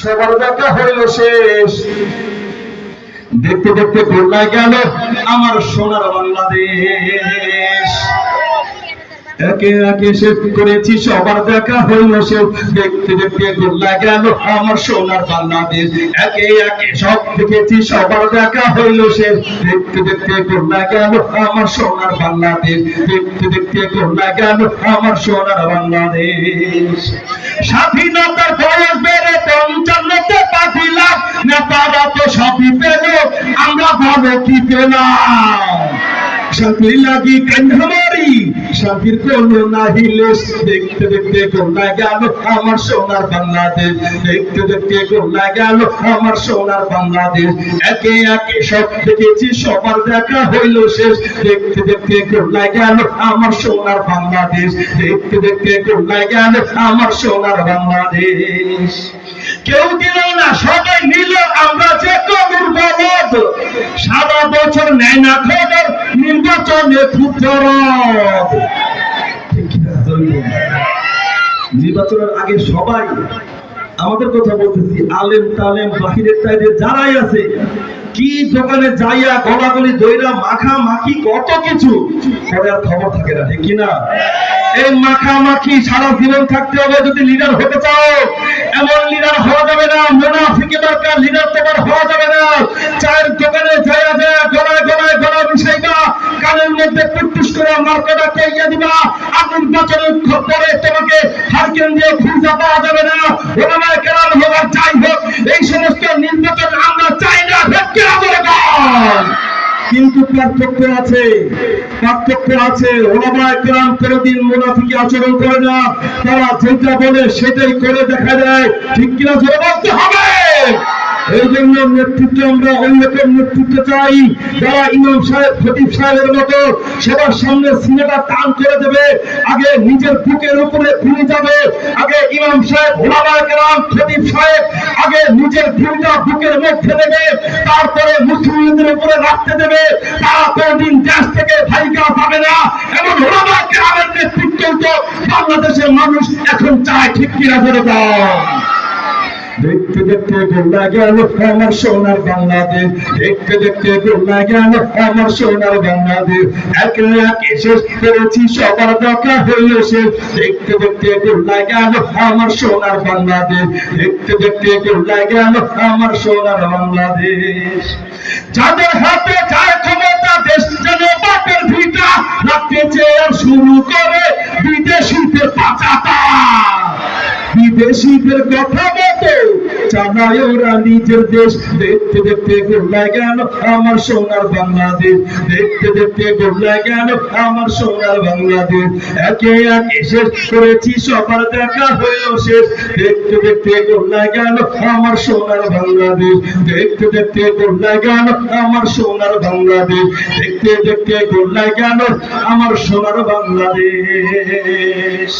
সবার দেখা হইল শেষ। দেখতে দেখতে করলা গেল আমার সোনার বাংলাদেশ। একে একে শেষ করেছি, সবার দেখা হইল শেষ দেখতে দেখতে গোল্লা গেল আমার সোনার বাংলাদেশ। একে একে সব দেখেছি, সবার দেখা হইল শেষ দেখতে দেখতে গোল্লা গেল আমার সোনার বাংলাদেশ। দেখতে দেখতে গোল্লা গেল আমার সোনার বাংলাদেশ। স্বাধীনতার বয়স বেড়ে পঞ্চান্নতে পাঠিলাম। নেতারা তো সবই পেল, আমরা ভালো কি পেলাম? শান্তির লাগি কান্ধামারি আমার সোনার বাংলাদেশ। সবার দেখা শেষ। দেখতে দেখতে গোলা আমার সোনার বাংলাদেশ। দেখতে দেখতে গোলা আমার সোনার বাংলাদেশ। কেউ দিল না, সবাই নিল, আমরা যে সারা বছর নেয় না খবর নির্বাচনে নির্বাচনের আগে সবাই আমাদের কথা বলতেছি, আলেম তালেম বাহিরের টাইরে যারাই আছে, কি দোকানে যাইয়া গলাগলি দইরা মাখা মাখি কত কিছু পরে আর খবর থাকে না, ঠিক কিনা? এই মাখা মাখি সারা জীবন থাকতে হবে যদি লিডার হতে চাও, এমন লিডার হওয়া যাবে না মোনাফিকে দরকার লিডার তোমার হওয়া যাবে না চায়ের দোকানে যাইয়া যাইয়া গলায় গলায় গলা মিশাইবা মধ্যে পুটুস করে মার্কেটা কইয়া দিবা। আগুন বছরের পরে তোমাকে হারকেন দিয়ে খুঁজা পাওয়া যাবে না। ওলামায় কেরাম হোক আর যাই হোক, এই সমস্ত নির্বাচন আমরা চাই না আবরগণ কিন্তু পার্থক্য আছে পার্থক্য আছে। ওলামায় কেরাম কোনদিন মুনাফিকি আচরণ করে না। তারা যেটা বলে সেটাই করে দেখা যায়। ঠিক কিনা জোরে বলতে হবে? এই জন্য নেতৃত্ব আমরা অন্যতম নেতৃত্ব চাই। যারা ইমাম সাহেব সাহেবের মতো সামনে সিনেমা টান করে দেবে, আগে নিজের বুকের উপরে যাবে, আগে ইমাম সাহেব সাহেব আগে নিজের বুকের মধ্যে দেবে তারপরে মুসলিমদের উপরে রাখতে দেবে, তারা কোনদিন দেশ থেকে ভাইকা পাবে না। কেরামের নেতৃত্ব তো বাংলাদেশের মানুষ এখন চায় ঠিক কিনা করে দেখতে দেখতে গোলা গেল আমার সোনার বাংলাদেশ। দেখতে দেখতে গোলা গেল আমার সোনার বাংলাদেশ। একে শেষ করেছি? সবার দেখা হইল শেষ। দেখতে দেখতে গোলা গেল আমার সোনার বাংলাদেশ। দেখতে দেখতে গোলা গেল আমার সোনার বাংলাদেশ। যাদের হাতে যায় ক্ষমতা, দেশ যেন বাপের ভিটা রাখতে চেয়ে শুরু করে বিদেশিদের পাচাতা। বিদেশিদের কথা মতো চালায় ওরা নিজের দেশ। দেখতে দেখতে গোল্লা গেল আমার সোনার বাংলাদেশ। দেখতে দেখতে গোল্লা গেল আমার সোনার বাংলাদেশ। একে একে শেষ করেছি, সবার দেখা হইল শেষ। দেখতে দেখতে গোল্লা গেল আমার সোনার বাংলাদেশ। দেখতে দেখতে গোল্লা গেল আমার সোনার বাংলাদেশ। দেখতে দেখতে গোল্লা গেল আমার সোনার বাংলাদেশ।